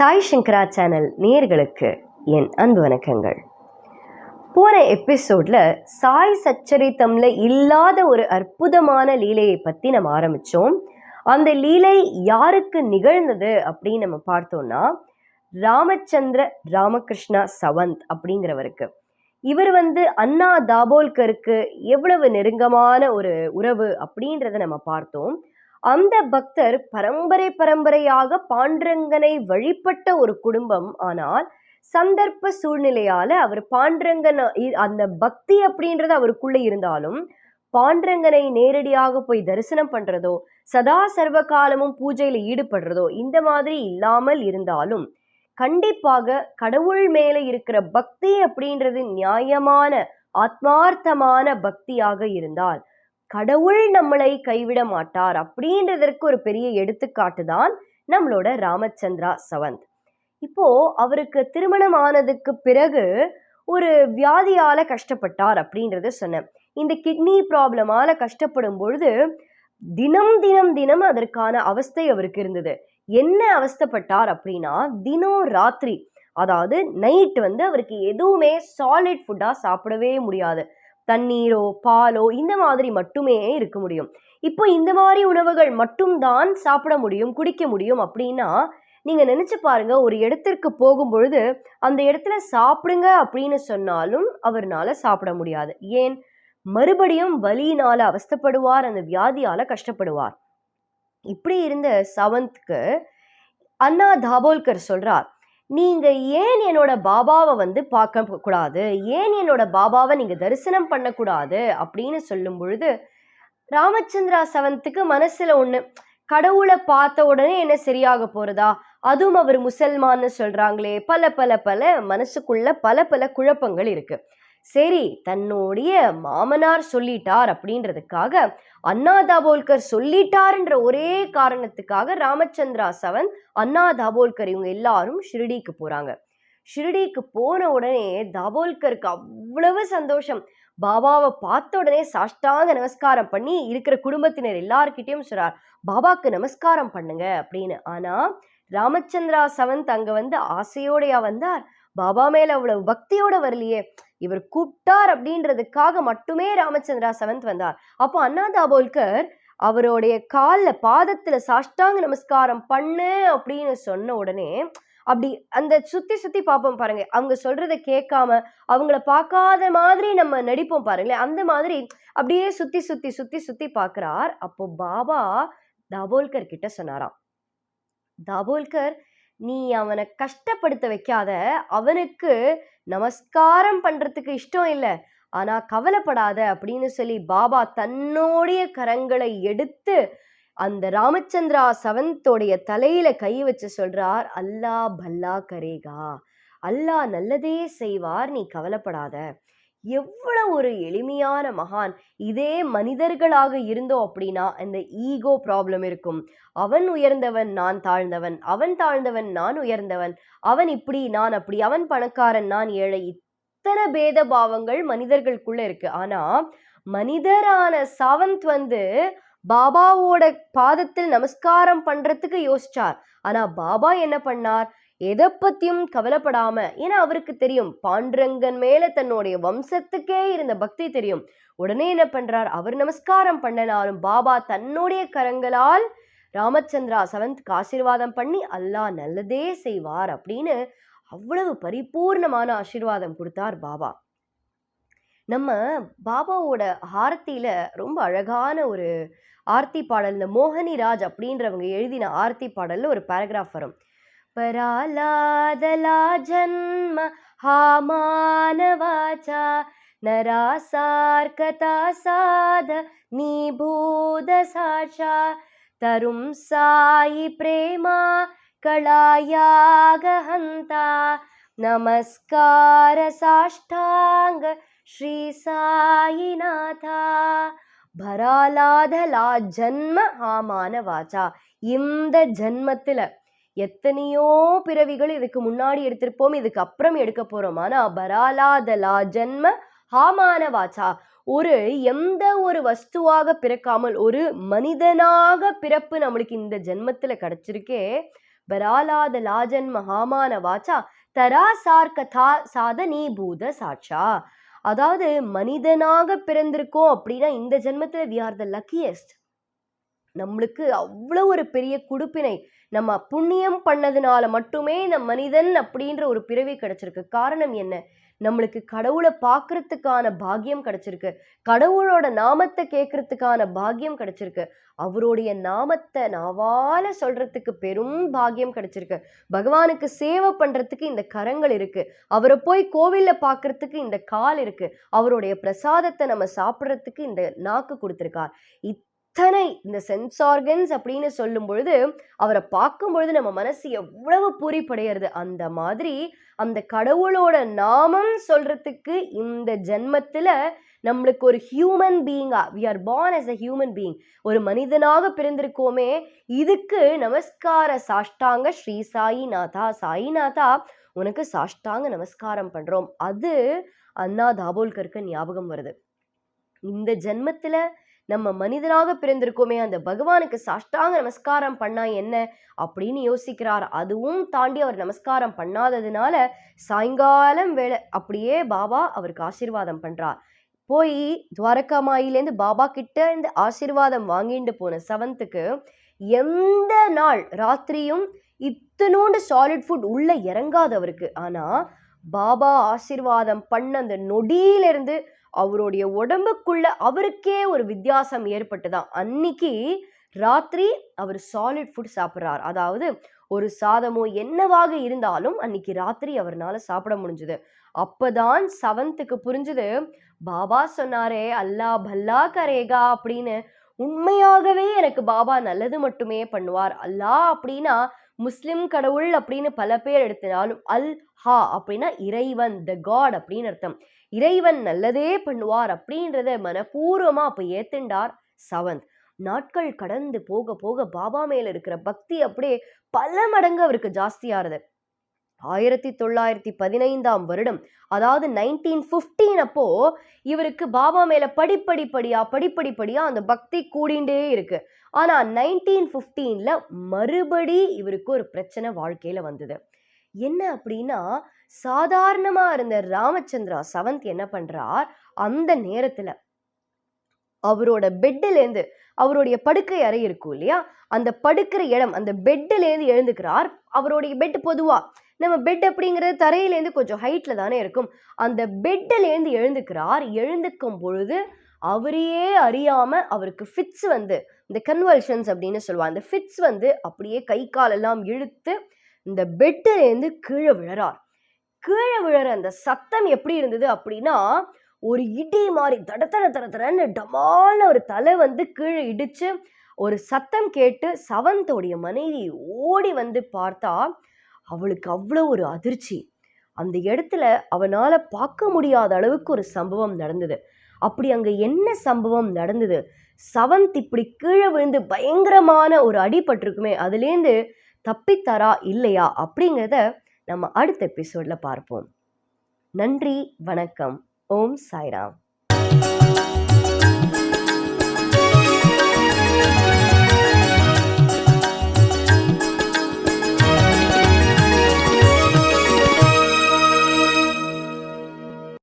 சாய் சங்கரா channel நேர்களுக்கு என் அன்பு வணக்கங்கள். போன எபிசோட்ல சாய் சச்சரித்தம்ல இல்லாத ஒரு அற்புதமான லீலையை பத்தி நம்ம ஆரம்பிச்சோம். அந்த லீலை யாருக்கு நிகழ்ந்தது அப்படின்னு நம்ம பார்த்தோம்னா ராமச்சந்திர ராமகிருஷ்ணா சவந்த் அப்படிங்கிறவருக்கு. இவர் வந்து அண்ணா தாபோல்கருக்கு எவ்வளவு நெருங்கமான ஒரு உறவு அப்படின்றத நம்ம பார்த்தோம். அந்த பக்தர் பரம்பரை பரம்பரையாக பாண்டரங்கனை வழிபட்ட ஒரு குடும்பம். ஆனால் சந்தர்ப்ப சூழ்நிலையால அவர் பாண்டரங்கன் அந்த பக்தி அப்படின்றது அவருக்குள்ள இருந்தாலும் பாண்டரங்கனை நேரடியாக போய் தரிசனம் பண்றதோ சதா சர்வ காலமும் பூஜையில ஈடுபடுறதோ இந்த மாதிரி இல்லாமல் இருந்தாலும் கண்டிப்பாக கடவுள் மேல இருக்கிற பக்தி அப்படின்றது நியாயமான ஆத்மார்த்தமான பக்தியாக இருந்தால் கடவுள் நம்மளை கைவிட மாட்டார் அப்படின்றதற்கு ஒரு பெரிய எடுத்துக்காட்டு தான் நம்மளோட ராமச்சந்திரா சவந்த். இப்போ அவருக்கு திருமணம் ஆனதுக்கு பிறகு ஒரு வியாதியால கஷ்டப்பட்டார் அப்படின்றத சொன்னேன். இந்த கிட்னி ப்ராப்ளமால கஷ்டப்படும் பொழுது தினம் தினம் தினம் அதற்கான அவஸ்தை அவருக்கு இருந்தது. என்ன அவஸ்தைப்பட்டார் அப்படின்னா தினம் ராத்திரி அதாவது நைட் வந்து அவருக்கு எதுவுமே சாலிட் ஃபுட்டா சாப்பிடவே முடியாது. தண்ணீரோ பாலோ இந்த மாதிரி மட்டுமே இருக்க முடியும். இப்போ இந்த மாதிரி உணவுகள் மட்டும்தான் சாப்பிட முடியும் குடிக்க முடியும் அப்படின்னா நீங்க நினைச்சு பாருங்க ஒரு இடத்திற்கு போகும்பொழுது அந்த இடத்துல சாப்பிடுங்க அப்படின்னு சொன்னாலும் அவர்னால சாப்பிட முடியாது. ஏன்? மறுபடியும் வலியினால அவஸ்தப்படுவார் அந்த வியாதியால கஷ்டப்படுவார். இப்படி இருந்த சவந்த்க்கு அண்ணா தாபோல்கர் சொல்றார் நீங்கள் ஏன் என்னோட பாபாவை வந்து பார்க்க கூடாது? ஏன் என்னோட பாபாவை நீங்கள் தரிசனம் பண்ணக்கூடாது? அப்படின்னு சொல்லும் பொழுது ராமச்சந்திரா சவந்த்துக்கு மனசுல ஒன்று கடவுளை பார்த்த உடனே என்ன சரியாக போகிறதா அதுவும் அவர் முசல்மான்னு சொல்கிறாங்களே பல பல பல மனசுக்குள்ள பல பல குழப்பங்கள் இருக்குது சரி தன்னுடைய மாமனார் சொல்லிட்டார் அப்படின்றதுக்காக அண்ணா தாபோல்கர் சொல்லிட்டாருன்ற ஒரே காரணத்துக்காக ராமச்சந்திரா சவந்த் அண்ணா தாபோல்கர் இவங்க எல்லாரும் ஷிரடிக்கு போறாங்க. ஷிரடிக்கு போன உடனே தாபோல்கருக்கு அவ்வளவு சந்தோஷம். பாபாவை பார்த்த உடனே சாஷ்டாங்க நமஸ்காரம் பண்ணி இருக்கிற குடும்பத்தினர் எல்லார்கிட்டையும் சொல்றார் பாபாக்கு நமஸ்காரம் பண்ணுங்க அப்படின்னு. ஆனா ராமச்சந்திரா சவந்த் அங்க வந்து ஆசையோடையா வந்தார். பாபா மேல அவ்வளவு பக்தியோட வரலையே. இவர் கூப்பிட்டார் அப்படின்றதுக்காக மட்டுமே ராமச்சந்திரா செவன்த் வந்தார். அப்போ அண்ணா தாபோல்கர் அவருடைய காலில் பாதத்தில் சாஷ்டாங்க நமஸ்காரம் பண்ணு அப்படின்னு சொன்ன உடனே அப்படி அந்த சுத்தி சுத்தி பார்ப்போம் பாருங்க. அவங்க சொல்றத கேட்காம அவங்கள பார்க்காத மாதிரி நம்ம நடிப்போம் பாருங்களேன் அந்த மாதிரி அப்படியே சுத்தி சுத்தி சுத்தி சுத்தி பார்க்கிறார். அப்போ பாபா தாபோல்கர் கிட்ட சொன்னாராம். தாபோல்கர் நீ அவனை கஷ்டப்படுத்த வைக்காத. அவனுக்கு நமஸ்காரம் பண்றதுக்கு இஷ்டம் இல்லை. ஆனா கவலைப்படாத அப்படின்னு சொல்லி பாபா தன்னுடைய கரங்களை எடுத்து அந்த ராமச்சந்திரா சவந்தோடைய தலையில கை வச்சு சொல்றார் அல்லாஹ் பல்லா கரேகா. அல்லாஹ் நல்லதே செய்வார் நீ கவலைப்படாத. எவ்வளவு ஒரு எளிமையான மகான் இதே மனிதர்களாக இருந்தோம் அப்படின்னா இந்த ஈகோ ப்ராப்ளம் இருக்கும். அவன் உயர்ந்தவன் நான் தாழ்ந்தவன். அவன் தாழ்ந்தவன் நான் உயர்ந்தவன். அவன் இப்படி நான் அப்படி. அவன் பணக்காரன் நான் ஏழை. இத்தனை பேத பாவங்கள் மனிதர்களுக்குள்ள இருக்கு. ஆனா மனிதரான சாவந்த் வந்து பாபாவோட பாதத்தில் நமஸ்காரம் பண்றதுக்கு யோசிச்சார். ஆனா பாபா என்ன பண்ணார்? எதை பத்தியும் கவலைப்படாம ஏன்னா அவருக்கு தெரியும் பாண்டுரங்கன் மேல தன்னுடைய வம்சத்துக்கே இருந்த பக்தி தெரியும். உடனே என்ன பண்றார்? அவர் நமஸ்காரம் பண்ணனாலும் பாபா தன்னுடைய கரங்களால் ராமச்சந்திரா செவன்த்க்கு ஆசீர்வாதம் பண்ணி அல்லாஹ் நல்லதே செய்வார் அப்படின்னு அவ்வளவு பரிபூர்ணமான ஆசீர்வாதம் கொடுத்தார் பாபா. நம்ம பாபாவோட ஆர்த்தியில ரொம்ப அழகான ஒரு ஆர்த்தி பாடல் இந்த மோகனி ராஜ் அப்படின்றவங்க எழுதின ஆர்த்தி பாடல்ல ஒரு பேராகிராஃப் வரும். परालादला जन्म हा मानवाचा नरासार्कता साध निभूद निबोधसाचा तरुं साई प्रेमा कलायागहन्ता नमस्कारसाष्टाङ्ग श्रीसायिनाथा பராலாதலா ஜன்ம ஆமான வாச்சா இந்த ஜன்மத்தில் எத்தனையோ பிறவிகள் இதுக்கு முன்னாடி எடுத்திருப்போம் இதுக்கு அப்புறம் எடுக்க போறோம். ஆனா பராலாதலா ஜென்ம ஹாமான வாச்சா ஒரு எந்த ஒரு வஸ்துவாக பிறக்காமல் ஒரு மனிதனாக பிறப்பு நம்மளுக்கு இந்த ஜென்மத்துல கிடைச்சிருக்கே பராலாத லாஜன் மகாமான வாச்சா தராசார் கதா சாதனி பூத சாட்சா. அதாவது மனிதனாக பிறந்திருக்கோம் அப்படின்னா இந்த ஜென்மத்துல வி ஆர் த லக்கியஸ்ட் நம்மளுக்கு அவ்வளோ ஒரு பெரிய குடுப்பினை நம்ம புண்ணியம் பண்ணதுனால மட்டுமே இந்த மனிதன் அப்படின்ற ஒரு பிறவி கிடைச்சிருக்கு. காரணம் என்ன? நம்மளுக்கு கடவுளை பார்க்கறதுக்கான பாக்கியம் கிடைச்சிருக்கு. கடவுளோட நாமத்தை கேட்கறதுக்கான பாக்கியம் கிடைச்சிருக்கு. அவருடைய நாமத்தை நாவால சொல்றதுக்கு பெரும் பாக்கியம் கிடைச்சிருக்கு. பகவானுக்கு சேவை பண்றதுக்கு இந்த கரங்கள் இருக்கு. அவரை போய் கோவில்ல பார்க்கறதுக்கு இந்த கால் இருக்கு. அவருடைய பிரசாதத்தை நம்ம சாப்பிட்றதுக்கு இந்த நாக்கு கொடுத்துருக்கார். அத்தனை இந்த சென்ஸ் ஆர்கன்ஸ் அப்படின்னு சொல்லும் பொழுது அவரை பார்க்கும் பொழுது நம்ம மனசு எவ்வளவு பூரிப்படைகிறது. அந்த மாதிரி அந்த கடவுளோட நாமம் சொல்றதுக்கு இந்த ஜென்மத்தில் நம்மளுக்கு ஒரு human பீயிங்கா we are born as a human being ஒரு மனிதனாக பிறந்திருக்கோமே இதுக்கு நமஸ்கார சாஷ்டாங்க ஸ்ரீ சாயிநாதா சாயிநாதா உனக்கு சாஷ்டாங்க நமஸ்காரம் பண்றோம். அது அண்ணா தாபோல்கருக்கு ஞாபகம் வருது. இந்த ஜென்மத்தில் நம்ம மனிதனாக பிறந்திருக்கோமே அந்த பகவானுக்கு சாஷ்டாங்க நமஸ்காரம் பண்ணா என்ன? அப்படின்னு யோசிக்கிறார். அதுவும் தாண்டி அவர் நமஸ்காரம் பண்ணாததுனால சாயங்காலம் வேலை அப்படியே பாபா அவருக்கு ஆசீர்வாதம் பண்றார். போய் துவாரகாமாயிலேருந்து பாபா கிட்ட இந்த ஆசீர்வாதம் வாங்கிட்டு போன செவன்த்துக்கு எந்த நாள்? ராத்திரியும் இத்தனோண்டு சாலிட் ஃபுட் உள்ள இறங்காதவருக்கு ஆனா பாபா ஆசீர்வாதம் பண்ண அந்த நொடியிலிருந்து அவருடைய உடம்புக்குள்ள அவருக்கே ஒரு வித்தியாசம் ஏற்பட்டுதான். அன்னைக்கு ராத்திரி அவர் சாலிட் ஃபுட் சாப்பிட்றார். அதாவது ஒரு சாதமோ என்னவாக இருந்தாலும் அன்னைக்கு ராத்திரி அவர்னால சாப்பிட முடிஞ்சது. அப்பதான் செவன்த்துக்கு புரிஞ்சுது பாபா சொன்னாரே அல்லா பல்லா கரேகா அப்படின்னு உண்மையாகவே எனக்கு பாபா நல்லது மட்டுமே பண்ணுவார். அல்லாஹ் அப்படின்னா முஸ்லிம் கடவுள் அப்படின்னு பல பேர் எடுத்தினாலும் அல் ஹா அப்படின்னா இறைவன் த காட் அப்படின்னு அர்த்தம். இறைவன் நல்லதே பண்ணுவார் அப்படின்றத மனப்பூர்வமாக அப்போ ஏத்துண்டார் சவந்த். நாட்கள் கடந்து போக போக பாபா மேல இருக்கிற பக்தி அப்படியே பல மடங்கு அவருக்கு ஜாஸ்தியாகிறது ஆயிரத்தி தொள்ளாயிரத்தி பதினைந்தாம் வருடம் அதாவது நைன்டீன் ஃபிஃப்டீன் அப்போ இவருக்கு பாபா மேல படிப்படிப்படியா படிப்படிப்படியா அந்த பக்தி கூடிண்டே இருக்கு. ஆனா நைன்டீன் ஃபிஃப்டீன்ல மறுபடி இவருக்கு ஒரு பிரச்சனை வாழ்க்கையில வந்தது. என்ன அப்படின்னா சாதாரணமா இருந்த ராமச்சந்திரா சவந்த் என்ன பண்றார்? அந்த நேரத்துல அவரோட பெட்டிலேருந்து அவருடைய படுக்கை அறை இருக்கும் இல்லையா? அந்த படுக்கிற இடம் அந்த பெட்டிலேருந்து எழுந்துக்கிறார். அவருடைய பெட் பொதுவாக நம்ம பெட் அப்படிங்கிறது தரையிலேருந்து கொஞ்சம் ஹைட்டில் தானே இருக்கும். அந்த பெட்டிலேருந்து எழுந்துக்கிறார். எழுந்துக்கும் பொழுது அவரையே அறியாமல் அவருக்கு ஃபிட்ஸ் வந்து இந்த கன்வல்ஷன்ஸ் அப்படின்னு சொல்லுவாங்க. அந்த ஃபிட்ஸ் வந்து அப்படியே கை காலெல்லாம் இழுத்து இந்த பெட்டிலேருந்து கீழே விழறார். கீழே விழற அந்த சத்தம் எப்படி இருந்தது அப்படின்னா ஒரு இடி மாதிரி தட தட தட தடன்னு டமால்னு ஒரு தலை வந்து கீழே இடிச்சு ஒரு சத்தம் கேட்டு சவந்தோடைய மனைவி ஓடி வந்து பார்த்தா அவளுக்கு அவ்வளோ ஒரு அதிர்ச்சி. அந்த இடத்துல அவனால் பார்க்க முடியாத அளவுக்கு ஒரு சம்பவம் நடந்தது. அப்படி அங்கே என்ன சம்பவம் நடந்தது? சவந்த் இப்படி கீழே விழுந்து பயங்கரமான ஒரு அடிபட்டிருக்குமே அதுலேருந்து தப்பித்தாரா இல்லையா அப்படிங்கிறத நம்ம அடுத்த எபிசோடில் பார்ப்போம். நன்றி வணக்கம். ஓம் சாய்ராம்